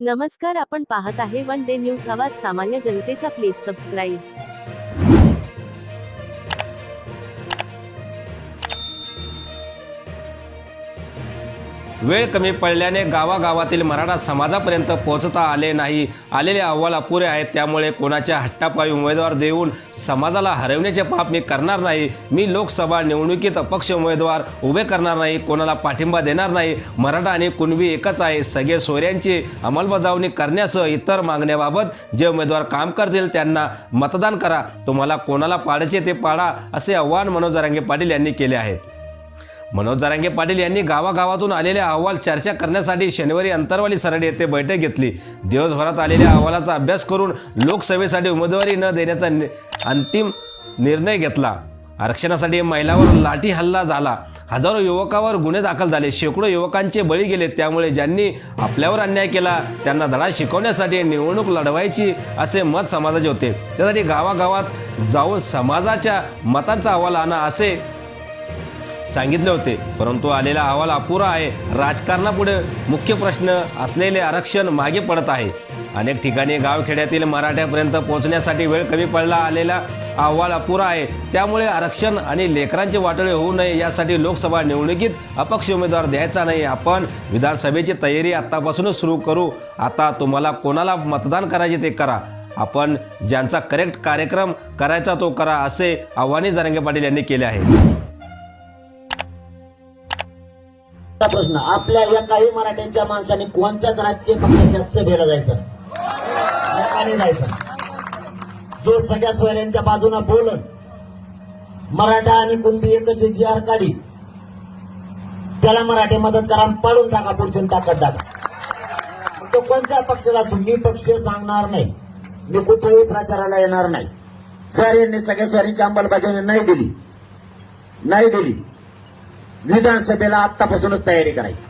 नमस्कार आपण पाहत आहे वन डे न्यूज आवाज सामान्य जनतेचा प्लीज सबस्क्राईब वेळ कमी पडल्याने गावागावातील मराठा समाजापर्यंत पोहोचता आले नाही. आलेले अहवाल अपुरे आहेत त्यामुळे कोणाच्या हट्टापायी उमेदवार देऊन समाजाला हरवण्याचे पाप मी करणार नाही. मी लोकसभा निवडणुकीत अपक्ष उमेदवार उभे करणार नाही कोणाला पाठिंबा देणार नाही. मराठा आणि कुणबी एकच आहे. सगळे सोयऱ्यांची अंमलबजावणी करण्यासह इतर मागण्याबाबत जे उमेदवार काम करतील त्यांना मतदान करा. तुम्हाला कोणाला पाडायचे ते पाडा असे आव्हान मनोज रांगे पाटील यांनी केले आहे मनोज जारांगे पाटील यांनी गावागावातून आलेले अहवाल चर्चा करण्यासाठी शनिवारी अंतरवाली सरड येथे बैठक घेतली. दिवसभरात आलेल्या अहवालाचा अभ्यास करून लोकसभेसाठी उमेदवारी न देण्याचा अंतिम निर्णय घेतला. आरक्षणासाठी महिलावर लाठी हल्ला झाला. हजारो युवकावर गुन्हे दाखल झाले. शेकडो युवकांचे बळी गेले. त्यामुळे ज्यांनी आपल्यावर अन्याय केला त्यांना धडा शिकवण्यासाठी निवडणूक लढवायची असे मत समाजाचे होते. त्यासाठी गावागावात जाऊन समाजाच्या मतांचा अहवाल आणा असे सांगितले होते. परंतु आलेला अहवाल अपुरा आहे. राजकारणापुढे मुख्य प्रश्न असलेले आरक्षण मागे पडत आहे. अनेक ठिकाणी गावखेड्यातील मराठ्यापर्यंत पोहोचण्यासाठी वेळ कमी पडला आलेला अहवाल अपुरा आहे. त्यामुळे आरक्षण आणि लेकरांचे वाटोळे होऊ नये यासाठी लोकसभा निवडणुकीत अपक्ष उमेदवार द्यायचा नाही. आपण विधानसभेची तयारी आत्तापासूनच सुरू करू. आता तुम्हाला कोणाला मतदान करायचे ते करा. आपण ज्यांचा करेक्ट कार्यक्रम करायचा तो करा असे आव्हाने जरंगे पाटील यांनी केले आहे प्रश्न आपल्या या काही मराठ्यांच्या माणसाने कोणत्याच राजकीय पक्षाच्या सभेला जायचं एकाने जायचं जो सगळ्या सोयऱ्यांच्या बाजूने बोलत मराठा आणि कुणबी एकच जी आर काढी त्याला मराठी मदत करा पाडून टाका पुढच्या ताकद दाखवा. तो कोणत्या पक्षाला असो मी पक्ष सांगणार नाही. मी कुठेही प्रचाराला येणार नाही. सर यांनी सगळ्या स्वारीची अंमलबजावणी नाही दिली. नाही दिली. विधानसभेला आतापासूनच तयारी करायची.